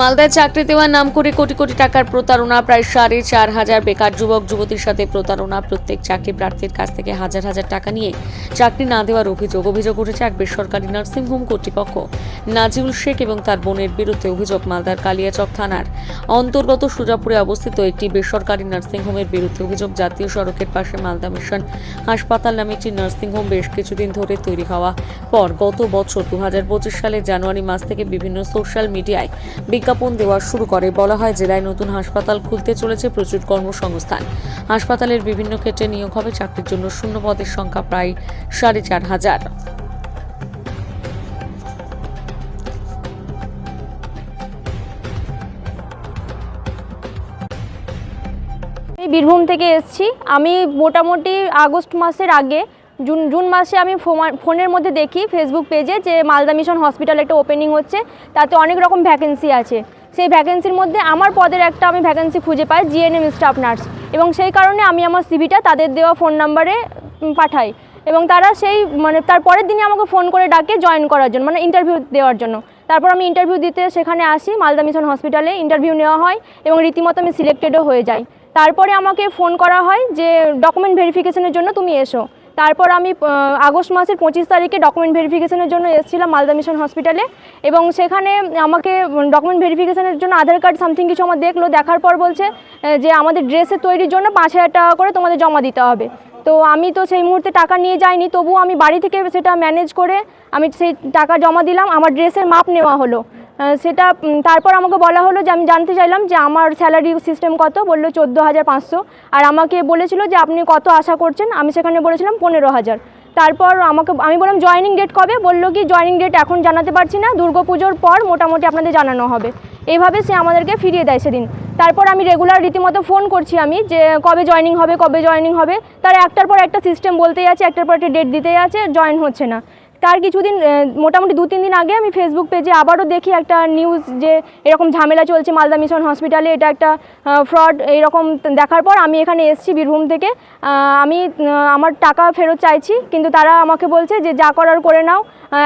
মালদায় চাকরি দেওয়ার নাম করে কোটি কোটি টাকার প্রতারণা, প্রায় সাড়ে চার হাজার বেকার যুবক, যুবতীর সাথে প্রতারণা। প্রত্যেক চাকরি প্রার্থীর কাছ থেকে হাজার হাজার টাকা নিয়ে চাকরি না দেওয়ার অভিযোগ। অভিযোগ উঠেছে এক বেসরকারি নার্সিংহোম কর্তৃপক্ষ। নাজিউল শেখ এবং তার বোনের বিরুদ্ধে অভিযোগ মালদার কালিয়াচক থানার অন্তর্গত সুজাপুরে অবস্থিত একটি বেসরকারি নার্সিংহোমের বিরুদ্ধে অভিযোগ। জাতীয় সড়কের পাশে মালদা মিশন হাসপাতাল নামে একটি নার্সিংহোম বেশ কিছুদিন ধরে তৈরি হওয়া পর গত বছর দু হাজার পঁচিশ সালের জানুয়ারি মাস থেকে বিভিন্ন সোশ্যাল মিডিয়ায় বিজ্ঞাপন দেওয়া শুরু করে। বলা হয়, জেলায় নতুন হাসপাতাল খুলতে চলেছে প্রচুর কর্মসংস্থান। হাসপাতালের বিভিন্ন ক্ষেত্রে নিয়োগ হবে চাকরির জন্য শূন্য পদের সংখ্যা প্রায় সাড়ে চার হাজার। বীরভূম থেকে এসেছি। আমি মোটামুটি আগস্ট মাসের আগে জুন জুন মাসে আমি ফোনের মধ্যে দেখি ফেসবুক পেজে যে মালদা মিশন হসপিটাল একটা ওপেনিং হচ্ছে, তাতে অনেক রকম ভ্যাকেন্সি আছে। সেই ভ্যাকেন্সির মধ্যে আমার পদের একটা আমি ভ্যাকেন্সি খুঁজে পাই জিএনএম স্টাফ নার্স এবং সেই কারণে আমি আমার সিভিটা তাদের দেওয়া ফোন নাম্বারে পাঠাই। এবং তারা সেই মানে তার পরের দিনই আমাকে ফোন করে ডাকে জয়েন করার জন্য মানে ইন্টারভিউ দেওয়ার জন্য। তারপর আমি ইন্টারভিউ দিতে সেখানে আসি, মালদা মিশন হসপিটালে ইন্টারভিউ নেওয়া হয় এবং রীতিমতো আমি সিলেক্টেডও হয়ে যাই। তারপরে আমাকে ফোন করা হয় যে ডকুমেন্ট ভেরিফিকেশনের জন্য তুমি এসো। তারপর আমি আগস্ট মাসের পঁচিশ তারিখে ডকুমেন্ট ভেরিফিকেশনের জন্য এসেছিলাম মালদা মিশন হসপিটালে এবং সেখানে আমাকে ডকুমেন্ট ভেরিফিকেশনের জন্য আধার কার্ড সামথিং কিছু আমার দেখল, দেখার পর বলছে যে আমাদের ড্রেসের তৈরির জন্য পাঁচ হাজার টাকা করে তোমাদের জমা দিতে হবে। তো আমি তো সেই মুহূর্তে টাকা নিয়ে যাইনি, তবুও আমি বাড়ি থেকে সেটা ম্যানেজ করে আমি সেই টাকা জমা দিলাম, আমার ড্রেসের মাপ নেওয়া হলো। সেটা তারপর আমাকে বলা হলো যে আমি জানতে চাইলাম যে আমার স্যালারি সিস্টেম কত, বলল চোদ্দ হাজার পাঁচশো। আর আমাকে বলেছিল যে আপনি কত আশা করছেন, আমি সেখানে বলেছিলাম পনেরো হাজার। তারপর আমাকে, আমি বললাম জয়েনিং ডেট কবে? বলল কি জয়েনিং ডেট এখন জানাতে পারছি না দুর্গাপুজোর পর মোটামুটি আপনাদের জানানো হবে। এইভাবে সে আমাদেরকে ফিরিয়ে দেয় সেদিন। তারপর আমি রেগুলার রীতিমতো ফোন করছি আমি, যে কবে জয়েনিং হবে, কবে জয়েনিং হবে। তারা একটার পর একটা সিস্টেম বলতেই আছে, একটার পর একটা ডেট দিতেই আছে জয়েন হচ্ছে না। তার কিছুদিন মোটামুটি দু তিন দিন আগে আমি ফেসবুক পেজে আবারও দেখি একটা নিউজ যে এরকম ঝামেলা চলছে মালদা মিশন হসপিটালে এটা একটা ফ্রড এইরকম দেখার পর আমি এখানে এসেছি বীরভূম থেকে। আমি আমার টাকা ফেরত চাইছি কিন্তু তারা আমাকে বলছে যে যা করার করে নাও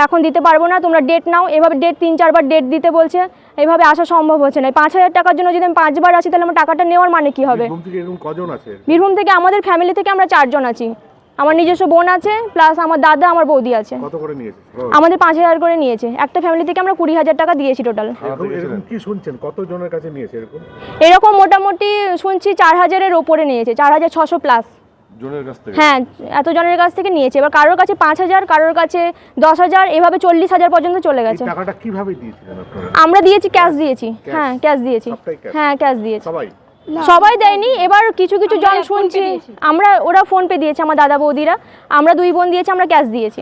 এখন দিতে পারব না তোমরা ডেট নাও। এভাবে ডেট তিন চারবার ডেট দিতে বলছে এভাবে আসা সম্ভব হচ্ছে না। পাঁচ হাজার টাকার জন্য যদি আমি পাঁচবার আসি তাহলে আমার টাকাটা নেওয়ার মানে কি হবে? এরকম বীরভূম থেকে আমাদের ফ্যামিলি থেকে আমরা চারজন আছি। আমার নিজস্ব বোন আছে প্লাস আমার দাদা আমার বৌদি আছে। কত করে নিয়েছে? আমাদের পাঁচ হাজার করে নিয়েছে। একটা ফ্যামিলি থেকে আমরা কুড়ি হাজার টাকা দিয়েছি টোটাল এরকম এরকম কি শুনছেন? কত জনের কাছে নিয়েছে এরকম? এরকম মোটামুটি শুনছি চার হাজারের ওপরে নিয়েছে চার হাজার ছশো প্লাস জনের কাছ থেকে? হ্যাঁ এত জনের কাছ থেকে নিয়েছে। এবার কারোর কাছে পাঁচ হাজার কারোর কাছে দশ হাজার এভাবে চল্লিশ হাজার পর্যন্ত চলে গেছে। টাকাটা কীভাবে দিয়েছিলেন আপনারা? আমরা দিয়েছি ক্যাশ দিয়েছি। হ্যাঁ ক্যাশ দিয়েছি। হ্যাঁ ক্যাশ দিয়েছি। সবাই? সবাই দেয়নি এবার কিছু কিছু জন শুনছি আমরা ওরা ফোন পে দিয়েছে আমার দাদা বৌদিরা আমরা দুই বোন দিয়েছি আমরা ক্যাশ দিয়েছি।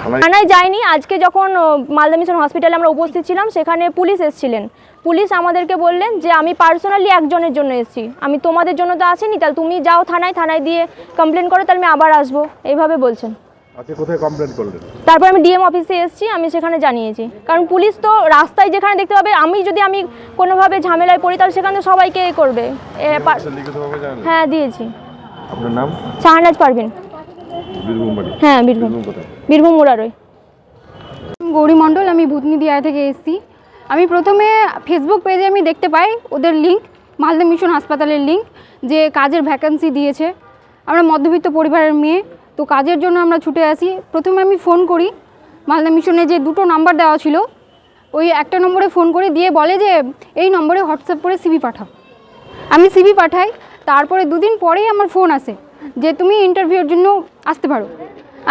থানায় থানায় যাইনি আজকে যখন মালদা মিশন হসপিটালে আমরা উপস্থিত ছিলাম সেখানে পুলিশ এসেছিলেন। পুলিশ আমাদেরকে বললেন যে আমি পার্সোনালি একজনের জন্য এসেছি। আমি তোমাদের জন্য তো আসিনি তাহলে তুমি যাও থানায় থানায় দিয়ে কমপ্লেন করো তাহলে আমি আবার আসব। এইভাবে বলছেন। আজকে কোথায় কমপ্লেন করলেন? তারপর আমি ডিএম অফিসে এসেছি আমি সেখানে জানিয়েছি। কারণ পুলিশ তো রাস্তায় যেখানে দেখতে পাবে আমি যদি আমি কোনোভাবে ঝামেলায় পড়ি তাহলে সেখানে তো সবাইকে এ করবে। এ পা- লিখিতভাবে জানেন হ্যাঁ দিয়েছি। আপনার নাম? শাহনাজ পারবেন বীরভূম বাড়ি। হ্যাঁ বীরভূম। বীরভূম কোথায়? বীরভূম মুরারই। গৌরী মণ্ডল আমি ভূতনি দিয়া থেকে এসেছি। আমি প্রথমে ফেসবুক পেজে আমি দেখতে পাই ওদের লিঙ্ক মালদা মিশন হাসপাতালের লিঙ্ক যে কাজের ভ্যাকেন্সি দিয়েছে। আমরা মধ্যবিত্ত পরিবারের মেয়ে। তো কাজের জন্য আমরা ছুটে আসি। প্রথমে আমি ফোন করি। মালদা মিশনে যে দুটো নাম্বার দেওয়া ছিল, ওই একটা নম্বরে ফোন করে দিয়ে বলে যে, এই নম্বরে হোয়াটসঅ্যাপ করে সিভি পাঠাও। আমি সিভি পাঠাই, তারপরে দুদিন পরেই আমার ফোন আসে যে, তুমি ইন্টারভিউর জন্য আসতে পারো।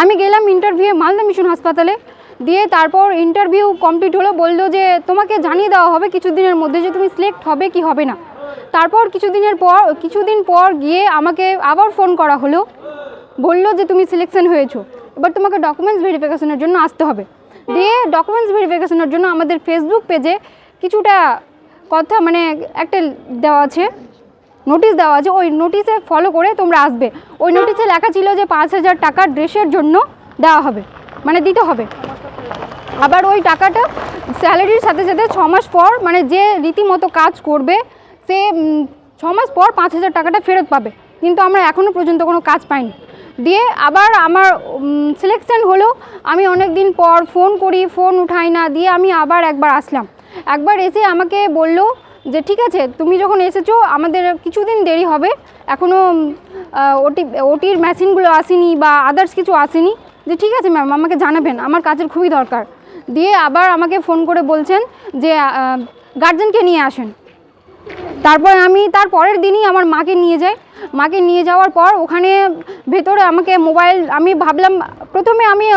আমি গেলাম ইন্টারভিউ মালদা মিশন হাসপাতালে, দিয়ে তারপর ইন্টারভিউ কমপ্লিট হলো, বলল যে, তোমাকে জানিয়ে দেওয়া হবে কিছুদিনের মধ্যে যে, তুমি সিলেক্ট হবে কি হবে না। তারপর কিছুদিনের পর, কিছুদিন পর গিয়ে আমাকে আবার ফোন করা হলো। বলল যে তুমি সিলেকশন হয়েছো। এবার তোমাকে ডকুমেন্টস ভেরিফিকেশনের জন্য আসতে হবে। দিয়ে ডকুমেন্টস ভেরিফিকেশনের জন্য আমাদের ফেসবুক পেজে কিছুটা কথা মানে একটা দেওয়া আছে নোটিশ দেওয়া আছে, ওই নোটিশে ফলো করে তোমরা আসবে। ওই নোটিশে লেখা ছিল যে পাঁচ হাজার টাকা ড্রেসের জন্য দেওয়া হবে মানে দিতে হবে। আবার ওই টাকাটা স্যালারির সাথে সাথে ছ মাস পর মানে যে রীতিমতো কাজ করবে, সে ছ মাস পর পাঁচ হাজার টাকাটা ফেরত পাবে। কিন্তু আমরা এখনও পর্যন্ত কোনো কাজ পাইনি। দিয়ে আবার আমার সিলেকশন হলো। আমি অনেক দিন পর ফোন করি ফোন উঠাই না, দিয়ে আমি আবার একবার আসলাম। একবার এসে আমাকে বলল যে, ঠিক আছে, তুমি যখন এসেছ, আমাদের কিছুদিন দেরি হবে। এখনও ওটি, ওটির মেশিনগুলো আসেনি বা আদার্স কিছু আসেনি। যে, ঠিক আছে ম্যাম আমাকে জানাবেন, আমার কাজের খুবই দরকার। দিয়ে আবার আমাকে ফোন করে বলছেন যে গার্জেনকে নিয়ে আসেন। তারপরে আমি, তার পরের দিনই আমার মাকে নিয়ে যাই। মাকে নিয়ে যাওয়ার পর ওখানে ভেতরে আমাকে মোবাইল, আমি ভাবলাম প্রথমে আমি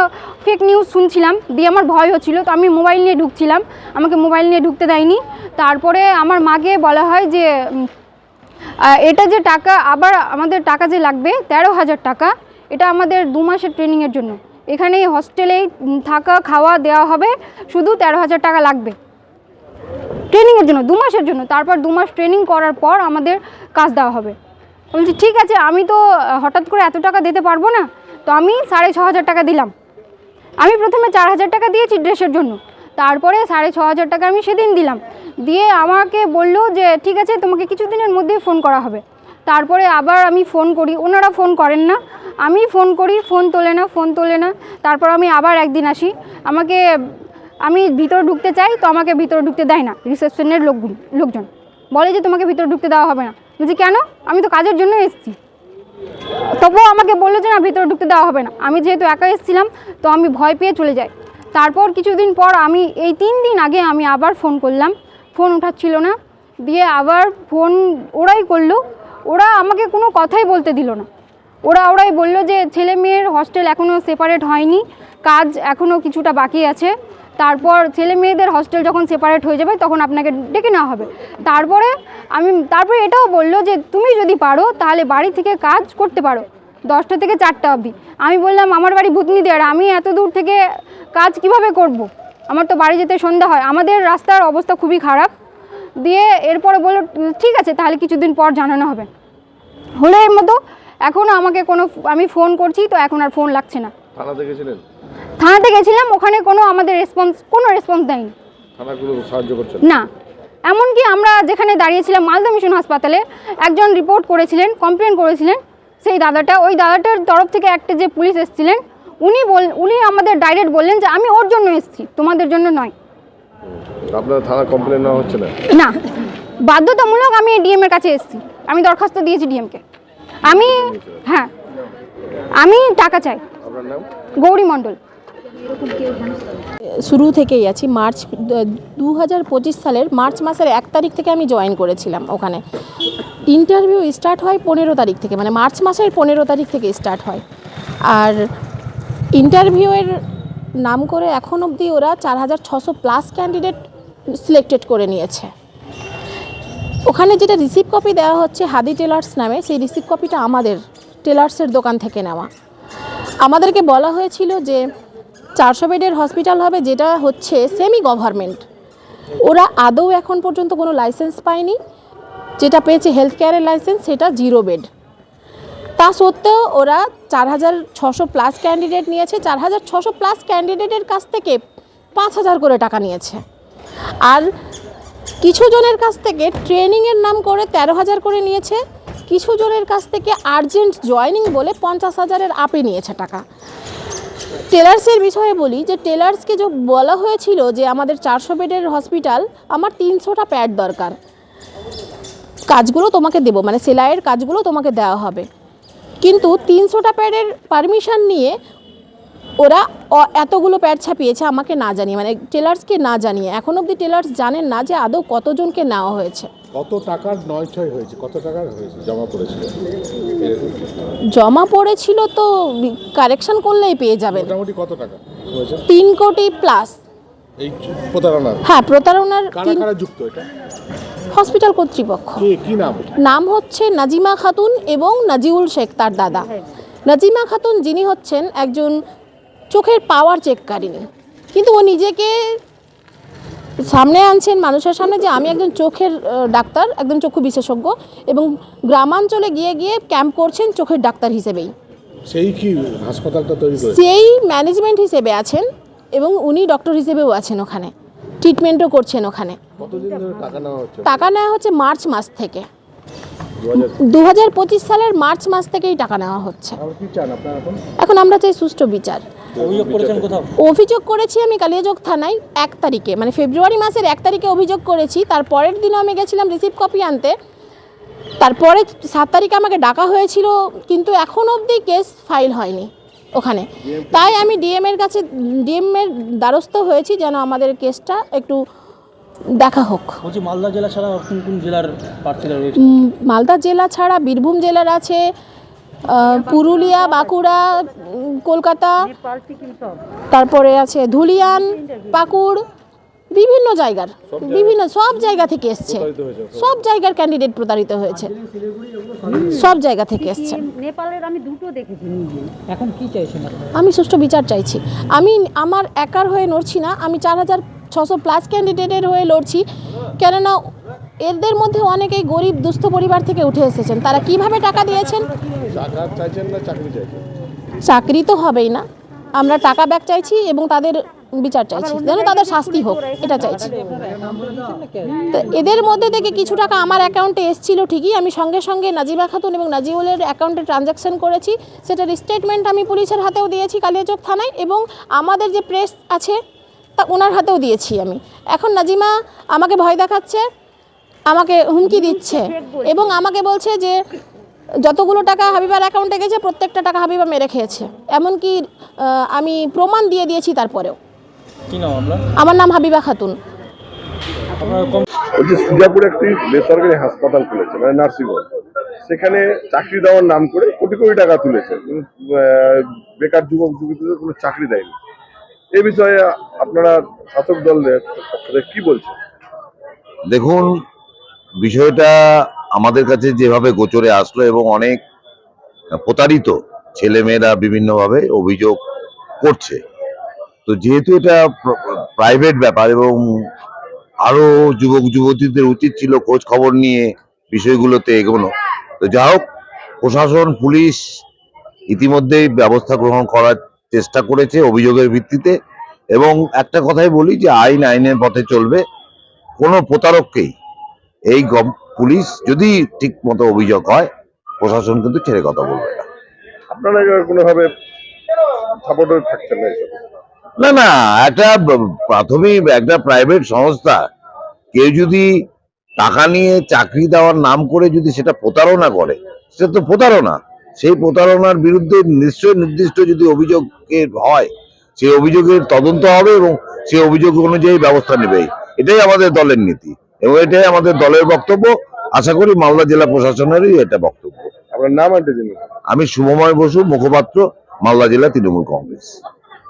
ফেক নিউজ শুনছিলাম, দিয়ে আমার ভয় হচ্ছিল, তো আমি মোবাইল নিয়ে ঢুকছিলাম, আমাকে মোবাইল নিয়ে ঢুকতে দেয়নি। তারপরে আমার মাকে বলা হয় যে এটা যে টাকা, আবার আমাদের টাকা যে লাগবে, তেরো হাজার টাকা, এটা আমাদের দু মাসের ট্রেনিংয়ের জন্য। এখানে হস্টেলেই থাকা, খাওয়া দেওয়া হবে, শুধু তেরো হাজার টাকা লাগবে। ট্রেনিংয়ের জন্য, দু মাসের জন্য, তারপর দু মাস ট্রেনিং করার পর আমাদের কাজ দেওয়া হবে। বলছি, ঠিক আছে, আমি তো হঠাৎ করে এত টাকা দিতে পারব না। তো আমি সাড়ে ছ হাজার টাকা দিলাম। আমি প্রথমে চার হাজার টাকা দিয়েছি ড্রেসের জন্য। তারপরে সাড়ে ছ হাজার টাকা আমি সেদিন দিলাম। দিয়ে আমাকে বলল যে, ঠিক আছে, তোমাকে কিছুদিনের মধ্যেই ফোন করা হবে। তারপরে আবার আমি ফোন করি, ওনারা ফোন করেন না। আমি ফোন করি, ফোন তোলে না, ফোন তোলে না। তারপর আমি আবার একদিন আসি। আমাকে, আমি ভিতরে ঢুকতে চাই, তো আমাকে ভিতরে ঢুকতে দেয় না, রিসেপশনের লোকগুলো, লোকজন। বলে যে, তোমাকে ভিতরে ঢুকতে দেওয়া হবে না। বলছি কেন? আমি তো কাজের জন্য এসেছি। তবুও আমাকে বলল যে, না, ভিতরে ঢুকতে দেওয়া হবে না। আমি যেহেতু একা এসেছিলাম, তো আমি ভয় পেয়ে চলে যাই। তারপর কিছুদিন পর আমি, এই তিন দিন আগে আমি আবার ফোন করলাম। ফোন উঠাচ্ছিল না। দিয়ে আবার ফোন ওরাই করল। ওরা আমাকে কোনো কথাই বলতে দিল না। ওরা ওরাই বলল যে, ছেলে মেয়ের হস্টেল এখনও সেপারেট হয়নি। কাজ এখনও কিছুটা বাকি আছে। তারপর ছেলে মেয়েদের হস্টেল যখন সেপারেট হয়ে যাবে, তখন আপনাকে ডেকে নেওয়া হবে। তারপরে আমি, তারপরে এটাও বলল যে, তুমি যদি পারো, তাহলে বাড়ি থেকে কাজ করতে পারো, দশটা থেকে চারটা অবধি। আমি বললাম, আমার বাড়ি ভূতনি দেয়ার আমি এত দূর থেকে কাজ কীভাবে করব। আমার তো বাড়ি যেতে সন্ধ্যা হয়। আমাদের রাস্তার অবস্থা খুবই খারাপ। দিয়ে এরপরে বলল, ঠিক আছে, তাহলে কিছুদিন পর জানানো হবে। হলে এর মতো এখনও আমাকে কোনো, আমি ফোন করছি, তো এখন আর ফোন লাগছে না। থানাতে গেছিলাম ওখানে কোনো আমাদের রেসপন্স কোনো রেসপন্স দেয়নি। থানাগুলো সাহায্য করছেন না? এমনকি আমরা যেখানে দাঁড়িয়েছিলাম মালদা মিশন হাসপাতালে একজন রিপোর্ট করেছিলেন কমপ্লেন করেছিলেন সেই দাদাটা ওই দাদাটার তরফ থেকে একটা যে পুলিশ এসেছিলেন উনি বল উনি আমাদের ডাইরেক্ট বললেন যে আমি ওর জন্য এসেছি তোমাদের জন্য নয়। আপনার থানা কমপ্লেন নেওয়া হচ্ছে না? না। বাধ্যতামূলক আমি ডিএম এর কাছে এসেছি। আমি দরখাস্ত দিয়েছি ডিএমকে আমি হ্যাঁ। আমি টাকা চাই। আপনার নাম? গৌরী মণ্ডল। শুরু থেকেই আছি, মার্চ দু হাজার পঁচিশ সালের মার্চ মাসের এক তারিখ থেকে আমি জয়েন করেছিলাম ওখানে। ইন্টারভিউ স্টার্ট হয় পনেরো তারিখ থেকে মানে মার্চ মাসের পনেরো তারিখ থেকে স্টার্ট হয়। আর ইন্টারভিউয়ের নাম করে এখন অবধি ওরা চার হাজার ছশো প্লাস ক্যান্ডিডেট সিলেক্টেড করে নিয়েছে। ওখানে যেটা রিসিভ কপি দেওয়া হচ্ছে হাদি টেলার্স নামে, সেই রিসিভ কপিটা আমাদের টেলার্সের দোকান থেকে নেওয়া। আমাদেরকে বলা হয়েছিল যে চারশো বেডের হসপিটাল হবে, যেটা হচ্ছে সেমি গভর্নমেন্ট ওরা আদৌ এখন পর্যন্ত কোনো লাইসেন্স পায়নি। যেটা পেয়েছে হেলথ কেয়ারের লাইসেন্স সেটা জিরো বেড তা সত্ত্বেও ওরা চার হাজার ছশো প্লাস ক্যান্ডিডেট নিয়েছে, চার হাজার ছশো প্লাস ক্যান্ডিডেটের কাছ থেকে পাঁচ হাজার করে টাকা নিয়েছে। আর কিছু জনের কাছ থেকে ট্রেনিংয়ের নাম করে তেরো হাজার করে নিয়েছে, কিছু জনের কাছ থেকে আর্জেন্ট জয়নিং বলে পঞ্চাশ হাজারের আপে নিয়েছে টাকা। টেলার্সের বিষয়ে বলি যে টেলার্সকে যে বলা হয়েছিল যে আমাদের চারশো বেডের হসপিটাল, আমার তিনশোটা প্যাড দরকার। কাজগুলো তোমাকে দেবো মানে সেলাইয়ের কাজগুলো তোমাকে দেওয়া হবে। কিন্তু তিনশোটা প্যাডের পারমিশন নিয়ে ওরা এতগুলো প্যাড ছাপিয়েছে আমাকে না জানিয়ে মানে টেলার্সকে না জানিয়ে। এখন অবধি টেলার্স জানেন না যে আদৌ কতজনকে নেওয়া হয়েছে। কত টাকার নয় ছয় হয়েছে? কত টাকার হয়েছে? জমা পড়েছিল? জমা পড়েছিল তো কারেকশন করলেই পেয়ে যাবেন। মোটামুটি কত টাকা হয়েছে? তিন কোটি প্লাস। এই প্রতারণা হ্যাঁ প্রতারণার কারা কারা যুক্ত এটা? হসপিটাল কর্তৃপক্ষ। কি নাম? নাম হচ্ছে নাজিমা খাতুন এবং নাজিউল শেখ তার দাদা। নাজিমা খাতুন যিনি হচ্ছেন একজন চোখের পাওয়ার চেককারিনী। কিন্তু ও নিজেকে সামনে আনছেন মানুষের সামনে যে আমি একজন চোখের ডাক্তার একজন চক্ষু বিশেষজ্ঞ এবং গ্রামাঞ্চলে গিয়ে গিয়ে ক্যাম্প করছেন চোখের ডাক্তার হিসেবেই। সেই কি হাসপাতালটা তৈরি করে? সেই ম্যানেজমেন্ট হিসেবে আছেন এবং উনি ডক্টর হিসেবেও আছেন ওখানে। ট্রিটমেন্টও করছেন ওখানে। টাকা নেওয়া হচ্ছে? মার্চ মাস থেকে। দু হাজার পঁচিশ সালের মার্চ মাস থেকেই টাকা নেওয়া হচ্ছে। এখন আমরা চাই সুষ্ঠু বিচার। অভিযোগ করেছেন কোথাও? অভিযোগ করেছি আমি কালিয়াচক থানায় এক তারিখে মানে ফেব্রুয়ারি মাসের এক তারিখে অভিযোগ করেছি তার পরের দিনও আমি গেছিলাম রিসিভ কপি আনতে। তারপরে সাত তারিখে আমাকে ডাকা হয়েছিল কিন্তু এখন অবধি কেস ফাইল হয়নি ওখানে। তাই আমি ডিএম এর কাছে ডিএম এর দ্বারস্থ হয়েছি যেন আমাদের কেসটা একটু দেখা হোক। বলছি মালদা জেলা ছাড়া কোন কোন জেলার প্রার্থীরা রয়েছে? মালদা জেলা ছাড়া বীরভূম জেলার আছে পুরুলিয়া বাঁকুড়া কলকাতা তারপরে আছে ধুলিয়ান পাকুড় বিভিন্ন জায়গার বিভিন্ন সব জায়গা থেকে এসছে। সব জায়গার ক্যান্ডিডেট প্রতারিত হয়েছে। সব জায়গা থেকে এসছে। এখন কি চাইছেন আমি সুষ্ঠু বিচার চাইছি। আমি আমার একার হয়ে নড়ছি না। আমি চার হাজার ছশো প্লাস ক্যান্ডিডেটের হয়ে লড়ছি। কেননা এদের মধ্যে অনেকেই গরিব দুস্থ পরিবার থেকে উঠে এসেছেন। তারা কীভাবে টাকা দিয়েছেন? চাকরি তো হবেই না। আমরা টাকা ব্যাক চাইছি এবং তাদের বিচার চাইছি। যেন তাদের শাস্তি হোক এটা চাইছি। তো এদের মধ্যে থেকে কিছু টাকা আমার অ্যাকাউন্টে এসেছিল ঠিকই। আমি সঙ্গে সঙ্গে নাজিমা খাতুন এবং নাজিউলের অ্যাকাউন্টে ট্রানজ্যাকশন করেছি। সেটার স্টেটমেন্ট আমি পুলিশের হাতেও দিয়েছি কালিয়াচক থানায়। এবং আমাদের যে প্রেস আছে তা ওনার হাতেও দিয়েছি আমি। এখন নাজিমা আমাকে ভয় দেখাচ্ছে আমাকে হুমকি দিচ্ছে এবং আমাকে বলছে যে যতগুলো টাকা হাবিবার অ্যাকাউন্টে গেছে প্রত্যেকটা টাকা হাবিবা মেরে খেয়েছে। এমনকি আমি প্রমাণ দিয়ে দিয়েছি তারপরেও। আমার নাম হাবিবা খাতুন। সুজাপুরে একটি বেসরকারি হাসপাতাল খুলেছে মানে নার্সিংহোম। সেখানে চাকরি দেওয়ার নাম করে কোটি কোটি টাকা তুলেছে। বেকার যুবক যুবতীদের কোনো চাকরি দেয়নি। এই বিষয়ে আপনারা শাসক দলের কি বলছেন? দেখুন, বিষয়টা আমাদের কাছে যেভাবে গোচরে আসলো এবং অনেক প্রতারিত ছেলেমেয়েরা বিভিন্নভাবে অভিযোগ করছে। তো যেহেতু এটা প্রাইভেট ব্যাপার এবং আরও যুবক যুবতীদের উচিত ছিল খোঁজ খবর নিয়ে বিষয়গুলোতে এগোনো, তো যা হোক, প্রশাসন, পুলিশ ইতিমধ্যেই ব্যবস্থা গ্রহণ করার চেষ্টা করেছে অভিযোগের ভিত্তিতে। এবং একটা কথাই বলি যে আইন আইনের পথে চলবে। কোনো প্রতারককেই এই পুলিশ যদি ঠিক মতো অভিযোগ হয় প্রশাসন কিন্তু ছেড়ে কথা বলবে না। আপনারা কোনোভাবে সাপোর্টে থাকছেন না না না একটা প্রাথমিক একটা প্রাইভেট সংস্থা কেউ যদি টাকা নিয়ে চাকরি দেওয়ার নাম করে যদি সেটা প্রতারণা করে সেটা তো প্রতারণা। সেই প্রতারণার বিরুদ্ধে নিশ্চয় নির্দিষ্ট যদি অভিযোগের হয় সেই অভিযোগের তদন্ত হবে এবং সেই অভিযোগ অনুযায়ী ব্যবস্থা নেবে। এটাই আমাদের দলের নীতি এবং এটাই আমাদের দলের বক্তব্য। আশা করি মালদা জেলা প্রশাসনেরই এটা বক্তব্য। আপনার নাম আমি শুভময় বসু মুখপাত্র মালদা জেলা তৃণমূল কংগ্রেস।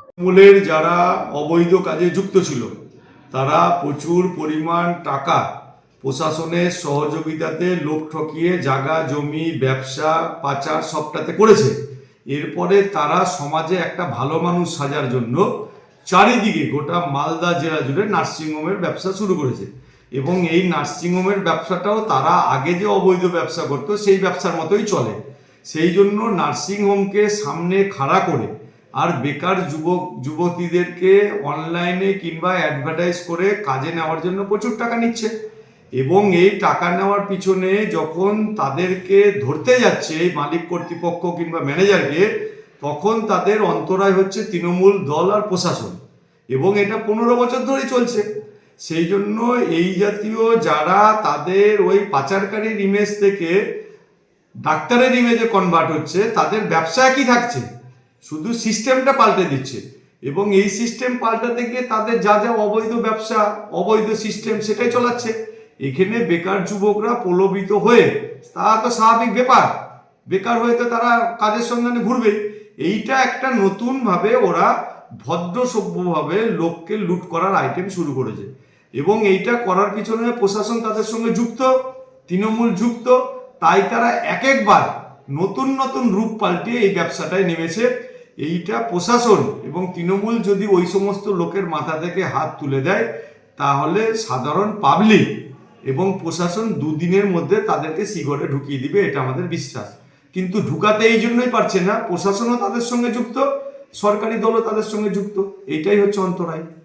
তৃণমূলের যারা অবৈধ কাজে যুক্ত ছিল তারা প্রচুর পরিমাণ টাকা প্রশাসনের সহযোগিতাতে লোক ঠকিয়ে জাগা জমি, ব্যবসা, পাচার সবটাতে করেছে। এরপরে তারা সমাজে একটা ভালো মানুষ সাজার জন্য চারিদিকে গোটা মালদা জেলা জুড়ে নার্সিংহোমের ব্যবসা শুরু করেছে। এবং এই নার্সিংহোমের ব্যবসাটাও তারা আগে যে অবৈধ ব্যবসা করতো, সেই ব্যবসার মতোই চলে। সেই জন্য নার্সিংহোমকে সামনে খাড়া করে আর বেকার যুবক, যুবতীদেরকে অনলাইনে কিংবা অ্যাডভার্টাইজ করে কাজে নেওয়ার জন্য প্রচুর টাকা নিচ্ছে। এবং এই টাকা নেওয়ার পিছনে যখন তাদেরকে ধরতে যাচ্ছে এই মালিক কর্তৃপক্ষ কিংবা ম্যানেজারকে, তখন তাদের অন্তরায় হচ্ছে তৃণমূল দল আর প্রশাসন। এবং এটা পনেরো বছর ধরেই চলছে। সেই জন্য এই জাতীয় যারা তাদের ওই পাচারকারীর ইমেজ থেকে ডাক্তারের ইমেজে কনভার্ট হচ্ছে, তাদের ব্যবসা একই থাকছে। শুধু সিস্টেমটা পাল্টে দিচ্ছে। এবং এই সিস্টেম পাল্টাতে গিয়ে তাদের যা যা অবৈধ ব্যবসা, অবৈধ সিস্টেম সেটাই চলাচ্ছে। এখানে বেকার যুবকরা প্রলোভিত হয়ে, তা তো স্বাভাবিক ব্যাপার। বেকার হয়ে তো তারা কাজের সন্ধানে ঘুরবেই। এইটা একটা নতুনভাবে ওরা ভদ্র সভ্যভাবে লোককে লুট করার আইটেম শুরু করেছে। এবং এইটা করার পিছনে প্রশাসন তাদের সঙ্গে যুক্ত, তৃণমূল যুক্ত, তাই তারা এক একবার নতুন নতুন রূপ পাল্টিয়ে এই ব্যবসাটায় নেমেছে। এইটা প্রশাসন এবং তৃণমূল যদি ওই সমস্ত লোকের মাথা থেকে হাত তুলে দেয়, তাহলে সাধারণ পাবলিক এবং প্রশাসন দুদিনের মধ্যে তাদেরকে সিগরে ঢুকিয়ে দিবে, এটা আমাদের বিশ্বাস। কিন্তু ঢুকাতে এই জন্যই পারছে না, প্রশাসনও তাদের সঙ্গে যুক্ত, সরকারি দলও তাদের সঙ্গে যুক্ত, এইটাই হচ্ছে অন্তরায়।